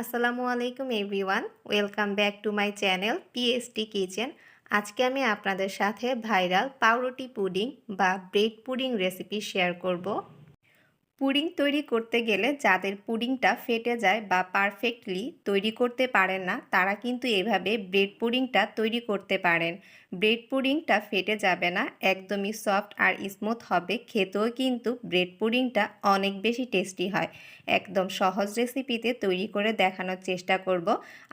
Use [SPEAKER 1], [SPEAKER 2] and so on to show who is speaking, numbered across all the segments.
[SPEAKER 1] আসসালামু আলাইকুম everyone, welcome back to my channel PST kitchen আজকে আমি আপনাদের সাথে ভাইরাল পাউরুটি পুডিং বা ব্রেড পুডিং রেসিপি শেয়ার করব। পুডিং তৈরি করতে গেলে যাদের পুডিংটা ফেটে যায় বা পারফেক্টলি তৈরি করতে পারেন না, তারা কিন্তু এভাবে ব্রেড পুডিংটা তৈরি করতে পারেন। ব্রেড পুডিংটা ফেটে যাবে না, একদমই সফট আর স্মুথ হবে, খেতেও কিন্তু ব্রেড পুডিংটা অনেক বেশি টেস্টি হয়। একদম সহজ রেসিপিতে তৈরি করে দেখানোর চেষ্টা করব।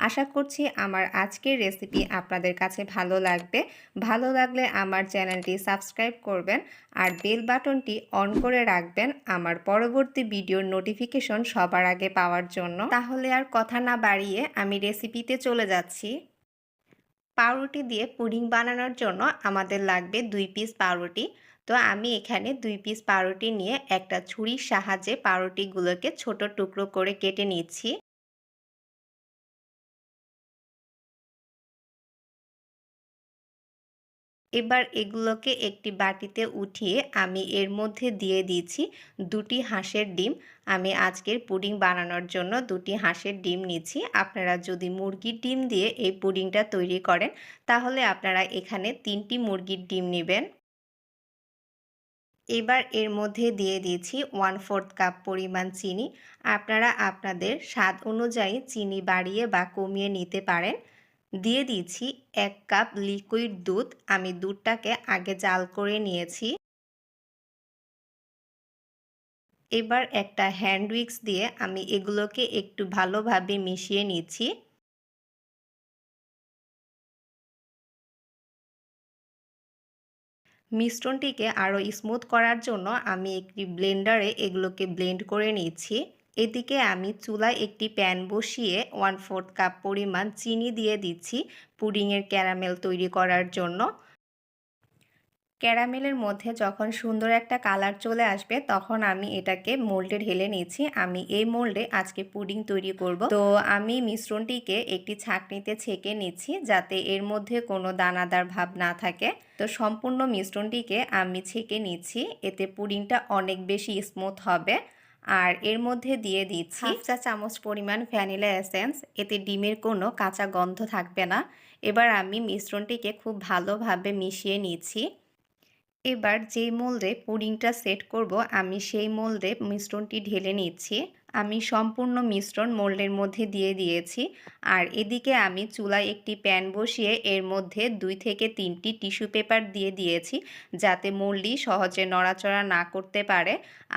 [SPEAKER 1] আশা করছি আমার আজকের রেসিপি আপনাদের কাছে ভালো লাগবে। ভালো লাগলে আমার চ্যানেলটি সাবস্ক্রাইব করবেন আর বেল বাটনটি অন করে রাখবেন। আমার পরবর্তী ভিডিওর নোটিফিকেশন সবার আগে পাওয়ার জন্য। তাহলে আর কথা না বাড়িয়ে আমি রেসিপিতে চলে যাচ্ছি। পাউরুটি দিয়ে পুডিং বানানোর জন্য আমাদের লাগবে দুই পিস পাউরুটি। তো আমি এখানে দুই পিস পাউরুটি নিয়ে একটা ছুরির সাহায্যে পাউরুটিগুলোকে ছোট টুকরো করে কেটে নিচ্ছি। এবার এগুলোকে একটি বাটিতে উঠিয়ে আমি এর মধ্যে দিয়ে দিয়েছি দুটি হাঁসের ডিম। আমি আজকের পুডিং বানানোর জন্য দুটি হাঁসের ডিম নিচ্ছি। আপনারা যদি মুরগির ডিম দিয়ে এই পুডিংটা তৈরি করেন, তাহলে আপনারা এখানে তিনটি মুরগির ডিম নেবেন। এবার এর মধ্যে দিয়ে দিয়েছি ওয়ান ফোর্থ কাপ পরিমাণ চিনি। আপনারা আপনাদের স্বাদ অনুযায়ী চিনি বাড়িয়ে বা কমিয়ে নিতে পারেন। দিয়ে দিয়েছি এক কাপ লিকুইড দুধ। আমি দুধটাকে আগে জাল করে নিয়েছি। এবার একটা হ্যান্ড উইক্স দিয়ে আমি এগুলোকে একটু ভালোভাবে মিশিয়ে নিচ্ছি। মিশ্রণটিকে আরও স্মুথ করার জন্য আমি একটি ব্লেন্ডারে এগুলোকে ব্লেন্ড করে নিচ্ছি। এদিকে আমি চুলায় একটি প্যান বসিয়ে ওয়ান ফোর্থ কাপ পরিমাণ চিনি দিয়ে দিচ্ছি পুডিংয়ের ক্যারামেল তৈরি করার জন্য। ক্যারামেলের মধ্যে যখন সুন্দর একটা কালার চলে আসবে, তখন আমি এটাকে মোল্ডে ঢেলে নিচ্ছি। আমি এই মোল্ডে আজকে পুডিং তৈরি করব। তো আমি মিশ্রণটিকে একটি ছাঁকনিতে ছেঁকে নিচ্ছি যাতে এর মধ্যে কোনো দানাদার ভাব না থাকে। তো সম্পূর্ণ মিশ্রণটিকে আমি ছেঁকে নিচ্ছি। এতে পুডিংটা অনেক বেশি স্মুথ হবে। আর এর মধ্যে দিয়ে দিচ্ছি হাফ চা চামচ পরিমাণ ভ্যানিলা এসেন্স। এতে ডিমের কোনো কাঁচা গন্ধ থাকবে না। এবার আমি মিশ্রণটিকে খুব ভালোভাবে মিশিয়ে নিচ্ছি। এবার যেই মোল্ডে পুডিংটা সেট করব, আমি সেই মোল্ডে মিশ্রণটি ঢেলে নিচ্ছি। আমি সম্পূর্ণ মিশ্রণ মোল্ডের মধ্যে দিয়ে দিয়েছি। আর এদিকে আমি চুলায় একটি প্যান বসিয়ে এর মধ্যে দুই থেকে তিনটি টিস্যু পেপার দিয়ে দিয়েছি, যাতে মোল্ডটি সহজে নড়াচড়া না করতে পারে।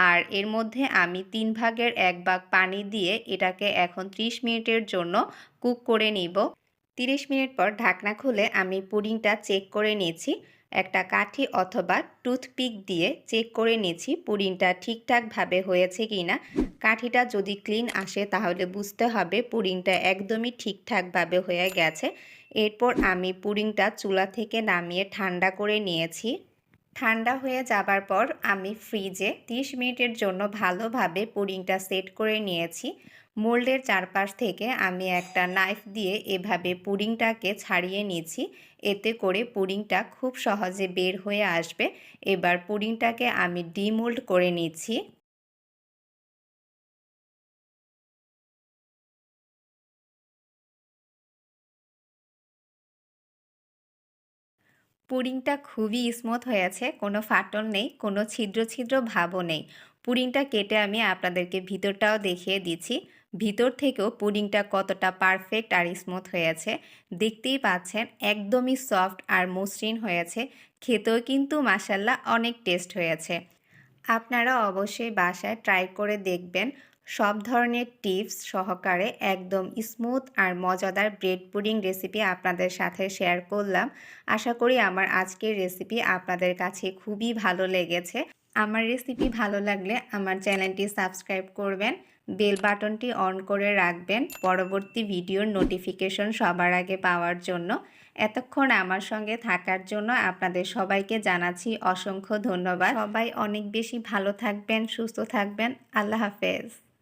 [SPEAKER 1] আর এর মধ্যে আমি তিন ভাগের এক ভাগ পানি দিয়ে এটাকে এখন 30 মিনিটের জন্য কুক করে নিব। 30 মিনিট পর ঢাকনা খুলে আমি পুডিংটা চেক করে নিয়েছি। একটা কাঠি অথবা টুথপিক দিয়ে চেক করে নিয়েছি পুডিংটা ঠিকঠাকভাবে হয়েছে কি না। কাঠিটা যদি ক্লিন আসে তাহলে বুঝতে হবে পুডিংটা একদমই ঠিকঠাকভাবে হয়ে গেছে। এরপর আমি পুডিংটা চুলা থেকে নামিয়ে ঠান্ডা করে নিয়েছি। ঠান্ডা হয়ে যাবার পর আমি ফ্রিজে 30 মিনিটের জন্য ভালোভাবে পুডিংটা সেট করে নিয়েছি। মোল্ডের চারপাশ থেকে আমি একটা নাইফ দিয়ে এভাবে পুডিংটাকে ছাড়িয়ে নিয়েছি। এতে করে পুডিংটা খুব সহজে বের হয়ে আসবে। এবার পুডিংটাকে আমি ডিমোল্ড করে নিচ্ছি। পুডিংটা খুবই স্মুথ হয়েছে, কোনো ফাটল নেই, কোনো ছিদ্র ছিদ্র ভাবও নেই। পুডিংটা কেটে আমি আপনাদেরকে ভিতরটাও দেখিয়ে দিচ্ছি। ভিতর থেকেও পুডিংটা কতটা পারফেক্ট আর স্মুথ হয়েছে। দেখতেই পাচ্ছেন, একদমই সফট আর মসৃণ হয়েছে। খেতেও কিন্তু মাসাল্লা অনেক টেস্ট হয়েছে। আপনারা অবশ্যই বাসায় ট্রাই করে দেখবেন। সব ধরনের টিপস সহকারে একদম স্মুথ আর মজাদার ব্রেড পুডিং রেসিপি আপনাদের সাথে শেয়ার করলাম। আশা করি আমার আজকের রেসিপি আপনাদের কাছে খুবই ভালো লেগেছে। আমার রেসিপি ভালো লাগলে আমার চ্যানেলটি সাবস্ক্রাইব করবেন, বেল বাটনটি অন করে রাখবেন, পরবর্তী ভিডিওর নোটিফিকেশন সবার আগে পাওয়ার জন্য। এতক্ষণ আমার সঙ্গে থাকার জন্য আপনাদের সবাইকে জানাচ্ছি অসংখ্য ধন্যবাদ। সবাই অনেক বেশি ভালো থাকবেন, সুস্থ থাকবেন। আল্লাহ হাফেজ।